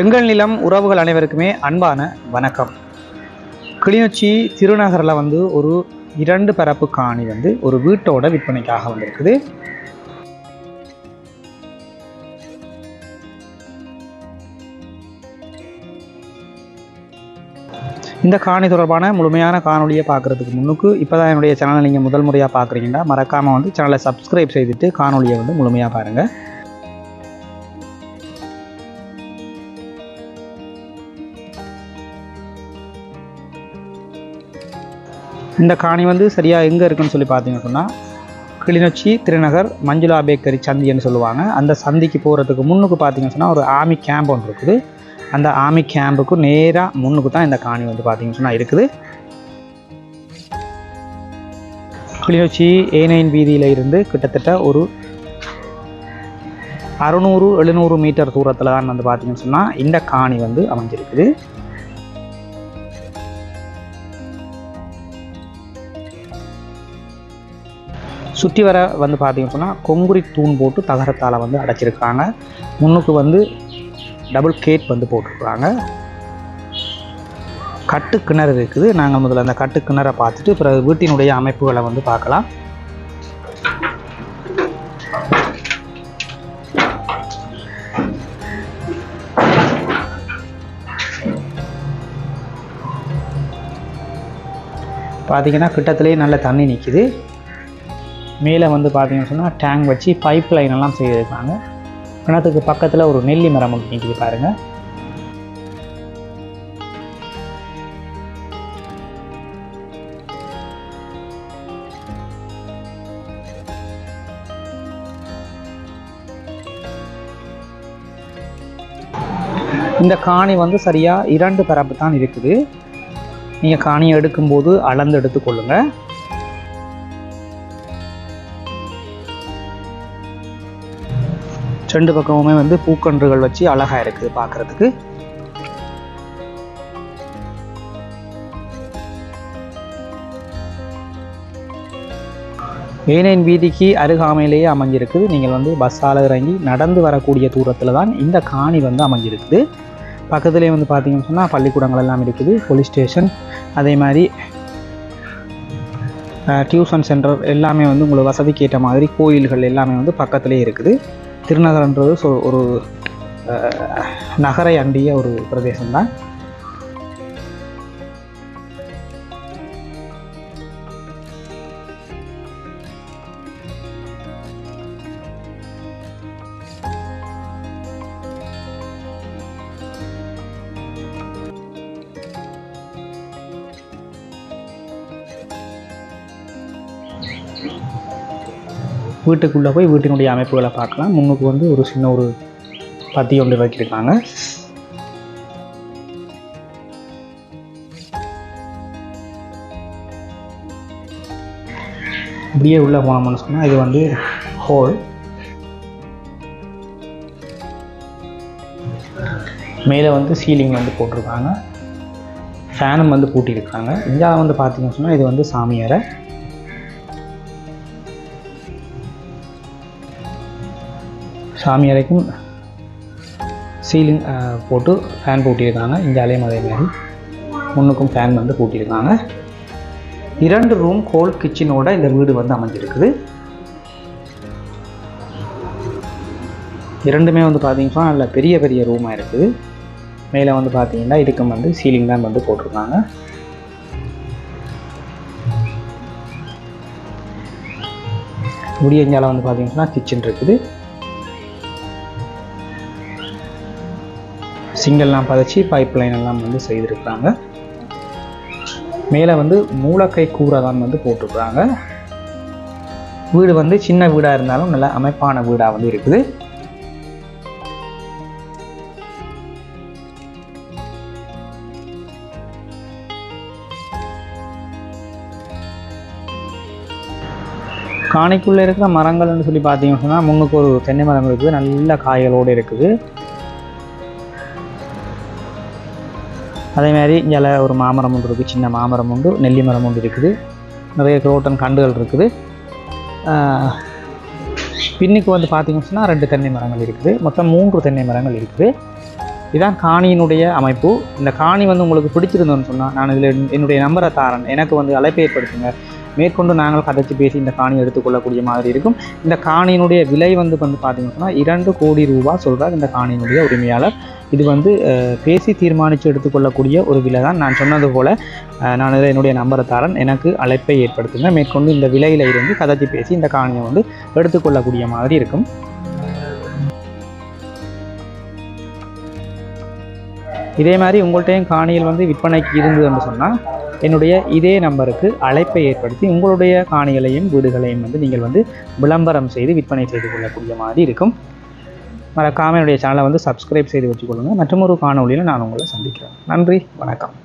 எங்கள் நிலம் உறவுகள் அனைவருக்குமே அன்பான வணக்கம். கிளிநொச்சி திருநகரில் வந்து ஒரு இரண்டு பரப்பு காணி வந்து ஒரு வீட்டோட விற்பனைக்காக வந்திருக்குது. இந்த காணி தொடர்பான முழுமையான காணொலியை பார்க்குறதுக்கு முன்னுக்கு இப்போ தான் என்னுடைய சேனலை நீங்கள் முதல் முறையாக பார்க்குறீங்கன்னா மறக்காமல் வந்து சேனலை சப்ஸ்கிரைப் செய்துட்டு காணொலியை வந்து முழுமையாக பாருங்கள் இந்த காணி வந்து சரியாக எங்கே இருக்குன்னு சொல்லி பார்த்தீங்க சொன்னால் கிளிநொச்சி திருநகர் மஞ்சுளா பேக்கரி சந்தின்னு சொல்லுவாங்க. அந்த சந்திக்கு போகிறதுக்கு முன்னுக்கு பார்த்தீங்கன்னு சொன்னால் ஒரு ஆர்மி கேம்ப் ஒன்று இருக்குது. அந்த ஆர்மி கேம்புக்கு நேராக முன்னுக்கு தான் இந்த காணி வந்து பார்த்தீங்கன்னு சொன்னால் இருக்குது. கிளிநொச்சி ஏ நைன் வீதியில் இருந்து கிட்டத்தட்ட ஒரு அறுநூறு எழுநூறு மீட்டர் தூரத்தில் தான் வந்து பார்த்தீங்கன்னு சொன்னால் இந்த காணி வந்து அமைஞ்சிருக்குது. சுற்றி வர வந்து பார்த்திங்க அப்படின்னா கொங்குரி தூண் போட்டு தகரத்தால் வந்து அடைச்சிருக்காங்க. முன்னுக்கு வந்து டபுள் கேட் வந்து போட்டிருக்காங்க. கட்டு கிணறு இருக்குது. நாங்கள் முதல்ல அந்த கட்டு கிணறை பார்த்துட்டு பிறகு வீட்டினுடைய அமைப்புகளை வந்து பார்க்கலாம். பார்த்தீங்கன்னா கிட்டத்துலேயே நல்ல தண்ணி நிற்கிது மேலே வந்து பார்த்தீங்கன்னு சொன்னால் டேங்க் வச்சு பைப் லைன் எல்லாம் செய்திருக்காங்க. கிணத்துக்கு பக்கத்தில் ஒரு நெல்லி மரம் ஒன்று பாருங்கள் இந்த காணி வந்து சரியாக இரண்டு பரப்பு தான் இருக்குது. நீங்கள் காணியை எடுக்கும்போது அளந்து எடுத்துக்கொள்ளுங்கள் ரெண்டு பக்கமுமே வந்து பூக்கன்றுகள் வச்சு அழகாக இருக்குது பார்க்குறதுக்கு. ஏனையின் வீதிக்கு அருகாமையிலேயே அமைஞ்சிருக்குது. நீங்கள் வந்து பஸ்ஸால் இறங்கி நடந்து வரக்கூடிய தூரத்தில் தான் இந்த காணி வந்து அமைஞ்சிருக்குது. பக்கத்துலேயே வந்து பார்த்தீங்கன்னு சொன்னால் பள்ளிக்கூடங்கள் எல்லாம் இருக்குது போலீஸ் ஸ்டேஷன் அதே மாதிரி டியூஷன் சென்டர் எல்லாமே வந்து உங்களுக்கு வசதிக்கு ஏற்ற மாதிரி கோயில்கள் எல்லாமே வந்து பக்கத்துலேயே இருக்குது. திருநகரன்றது ஸோ ஒரு அஹ், நகரை அண்டிய ஒரு பிரதேசம்தான். வீட்டுக்குள்ளே போய் வீட்டினுடைய அமைப்புகளை பார்க்கலாம். முன்னுக்கு வந்து ஒரு சின்ன ஒரு பத்தி ஒன்று வைக்கிருக்காங்க. இப்படியே உள்ளே போனோம்னு சொன்னால் இது வந்து ஹோல் மேலே வந்து சீலிங் வந்து போட்டிருக்காங்க. ஃபேனும் வந்து பூட்டியிருக்காங்க. இந்தியாவில் வந்து பார்த்திங்கன்னு சொன்னால் இது வந்து சாமி சாமி அறைக்கும் சீலிங் போட்டு ஃபேன் பூட்டியிருக்காங்க. இந்த அலையும் அதே மாதிரி முன்னுக்கும் ஃபேன் வந்து பூட்டியிருக்காங்க. இரண்டு ரூம் ஹோல் கிச்சனோட இந்த வீடு வந்து அமைஞ்சிருக்குது. இரண்டுமே வந்து பார்த்தீங்கன்னா நல்ல பெரிய பெரிய ரூமாக இருக்குது. மேலே வந்து பார்த்தீங்கன்னா இதுக்கும் வந்து சீலிங் தான் வந்து போட்டிருக்காங்க. முடியஞ்சால வந்து பார்த்தீங்கன்னா கிச்சன் இருக்குது. சிங்கெல்லாம் பதிச்சு பைப் லைன் எல்லாம் வந்து செய்திருக்கிறாங்க. மேலே வந்து மூலக்கை கூரை தான் வந்து போட்டிருக்கிறாங்க. வீடு வந்து சின்ன வீடாக இருந்தாலும் நல்ல அமைப்பான வீடாக வந்து இருக்குது. காணிக்குள்ளே இருக்கிற மரங்கள்னு சொல்லி பார்த்தீங்கன்னு சொன்னால் முன்னுக்கு ஒரு தென்னை மரம் இருக்குது. நல்ல காய்களோடு இருக்குது. அதே மாதிரி இங்கே ஒரு மாமரம் ஒன்று இருக்குது சின்ன மாமரம் உண்டு நெல்லி மரம் ஒன்று இருக்குது. நிறைய குரோட்டன் கண்டுகள் இருக்குது. பின்னுக்கு வந்து பார்த்தீங்கன்னு சொன்னால் ரெண்டு தென்னை மரங்கள் இருக்குது. மொத்தம் மூன்று தென்னை மரங்கள் இருக்குது. இதான் காணியினுடைய அமைப்பு. இந்த காணி வந்து உங்களுக்கு பிடிச்சிருந்தோன்னு சொன்னால் நான் இதில் என்னுடைய நம்பரை தாரன். எனக்கு வந்து அழைப்பு ஏற்படுத்துங்க. மேற்கொண்டு நாங்கள் கதைச்சு பேசி இந்த காணி எடுத்துக்கொள்ளக்கூடிய மாதிரி இருக்கும். இந்த காணியினுடைய விலை வந்து வந்து பார்த்தீங்கன்னா இரண்டு கோடி ரூபாய் சொல்கிறார் இந்த காணியினுடைய உரிமையாளர். இது வந்து பேசி தீர்மானித்து எடுத்துக்கொள்ளக்கூடிய ஒரு விலை தான் நான் சொன்னது போல் நான் இதில் என்னுடைய நம்பரை தாரேன் எனக்கு அழைப்பை ஏற்படுத்துங்க. மேற்கொண்டு இந்த விலையில் இருந்து கதைச்சு பேசி இந்த காணியை வந்து எடுத்துக்கொள்ளக்கூடிய மாதிரி இருக்கும். இதே மாதிரி உங்கள்கிட்டையும் காணியில் வந்து விற்பனைக்கு இருந்ததுன்னு சொன்னால் என்னுடைய இதே நம்பருக்கு அழைப்பை ஏற்படுத்தி உங்களுடைய காணிகளையும் வீடுகளையும் வந்து நீங்கள் வந்து விளம்பரம் செய்து விற்பனை செய்து கொள்ளக்கூடிய மாதிரி இருக்கும். மறக்காமல் என்னுடைய சேனலை வந்து சப்ஸ்கிரைப் செய்து வச்சுக்கொள்ளுங்கள் மற்றும் ஒரு காணொளியில் நான் உங்களை சந்திக்கிறேன். நன்றி. வணக்கம்.